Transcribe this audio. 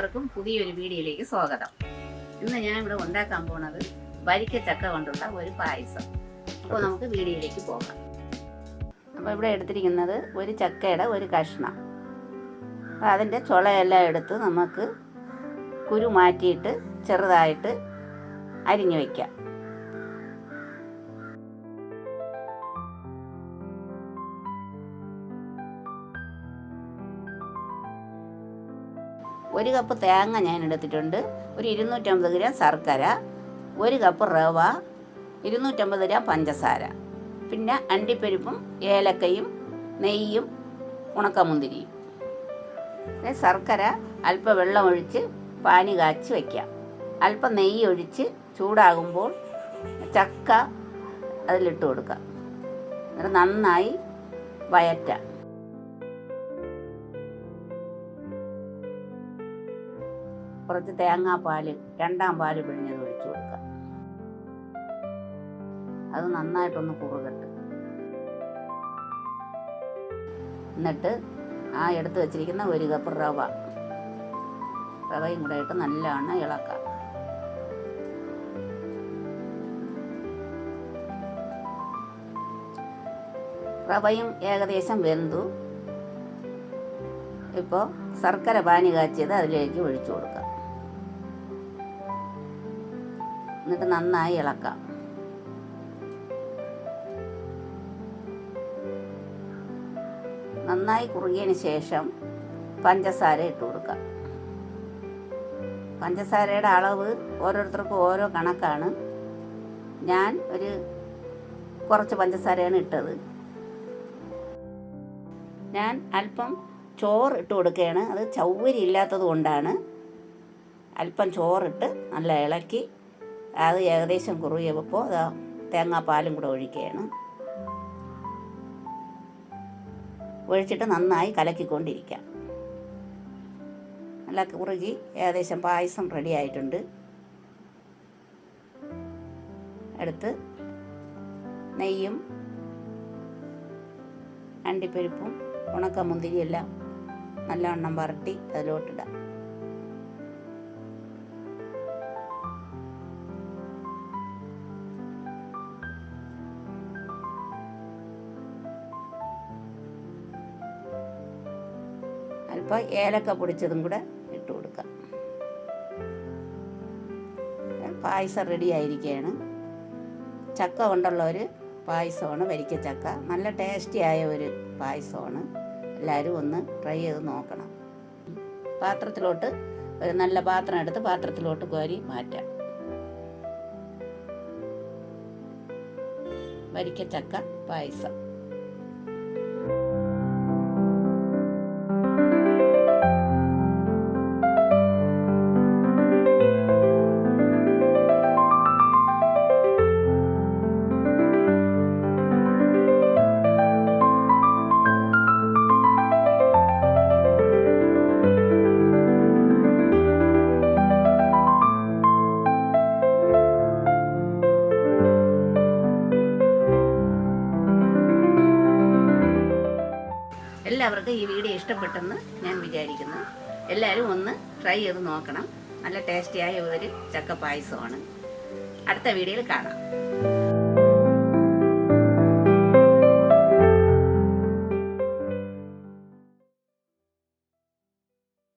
എല്ലാവർക്കും പുതിയൊരു വീഡിയോയിലേക്ക് സ്വാഗതം. ഇന്ന് ഞാൻ ഇവിടെ ഉണ്ടാക്കാൻ പോണത് വരിക്ക ചക്ക കൊണ്ടുള്ള ഒരു പായസം. അപ്പോൾ നമുക്ക് വീഡിയോയിലേക്ക് പോകാം. അപ്പോൾ ഇവിടെ എടുത്തിരിക്കുന്നത് ഒരു ചക്കയുടെ ഒരു കഷ്ണം. അപ്പോൾ അതിന്റെ ചുളയെല്ലാം എടുത്ത് നമുക്ക് കുരു മാറ്റിയിട്ട് ചെറുതായിട്ട് അരിഞ്ഞു വയ്ക്കാം ഒരു കപ്പ് തേങ്ങ ഞാൻ എടുത്തിട്ടുണ്ട്. ഒരു ഇരുന്നൂറ്റമ്പത് ഗ്രാം ശർക്കര ഒരു കപ്പ് റവ ഇരുന്നൂറ്റമ്പത് ഗ്രാം പഞ്ചസാര. പിന്നെ അണ്ടിപ്പരിപ്പും ഏലക്കയും നെയ്യും ഉണക്കമുന്തിരിയും. പിന്നെ ശർക്കര അല്പം വെള്ളം ഒഴിച്ച് പാനി കാച്ചി വയ്ക്കാം അല്പം നെയ്യ് ഒഴിച്ച് ചൂടാകുമ്പോൾ ചക്ക അതിലിട്ട് കൊടുക്കാം. എന്നിട്ട് നന്നായി വയറ്റാം. കുറച്ച് തേങ്ങാപ്പാൽ രണ്ടാം പാൽ പിഴിഞ്ഞത് ഒഴിച്ചു കൊടുക്കുക. അത് നന്നായിട്ടൊന്ന് കുറുകട്ട്. എന്നിട്ട് ആ എടുത്ത് വെച്ചിരിക്കുന്ന ഒരു കപ്പ് റവ. റവയും കൂടെ ഇട്ട് നല്ലവണ്ണം ഇളക്കുക. റവയും ഏകദേശം വെന്തു. ഇപ്പോൾ ശർക്കര പാനി കാച്ചിയത് അതിലേക്ക് ഒഴിച്ചു കൊടുക്കാം. എന്നിട്ട് നന്നായി ഇളക്കാം. നന്നായി കുറുകിയതിന് ശേഷം പഞ്ചസാര ഇട്ട് കൊടുക്കാം പഞ്ചസാരയുടെ അളവ് ഓരോരുത്തർക്കും ഓരോ കണക്കാണ്. ഞാൻ ഒരു കുറച്ച് പഞ്ചസാരയാണ് ഇട്ടത്. ഞാൻ അല്പം ചോറ് ഇട്ട് കൊടുക്കുകയാണ്. അത് ചൗവരി ഇല്ലാത്തത് കൊണ്ടാണ്. അല്പം ചോറിട്ട് നല്ല ഇളക്കി അത് ഏകദേശം കുറുകിയപ്പോൾ അതാ തേങ്ങാപ്പാലും കൂടെ ഒഴിക്കുകയാണ്. ഒഴിച്ചിട്ട് നന്നായി കലക്കിക്കൊണ്ടിരിക്കാം. നല്ല കുറുകി ഏകദേശം പായസം റെഡി ആയിട്ടുണ്ട്. എടുത്ത് നെയ്യും അണ്ടിപ്പരിപ്പും ഉണക്കമുന്തിരിയെല്ലാം നല്ലവണ്ണം വരട്ടി അതിലോട്ടിടാം. അല്പം ഏലക്ക പൊടിച്ചതും കൂടെ ഇട്ട് കൊടുക്കാം. പായസം റെഡി ആയിരിക്കുകയാണ് ചക്ക കൊണ്ടുള്ള ഒരു പായസമാണ് വരിക്ക ചക്ക. നല്ല ടേസ്റ്റി ആയ ഒരു പായസമാണ്. എല്ലാവരും ഒന്ന് ട്രൈ ചെയ്ത് നോക്കണം. പാത്രത്തിലോട്ട് ഒരു നല്ല പാത്രം എടുത്ത് പാത്രത്തിലോട്ട് കോരി മാറ്റാം. വരിക്ക ചക്ക പായസം. എല്ലാവർക്കും ഈ വീഡിയോ ഇഷ്ടപ്പെട്ടെന്ന് ഞാൻ വിചാരിക്കുന്നു. എല്ലാവരും ഒന്ന് ട്രൈ ചെയ്ത് നോക്കണം. നല്ല ടേസ്റ്റിയായ ഒരു ചക്ക പായസമാണ്. അടുത്ത വീഡിയോയിൽ കാണാം.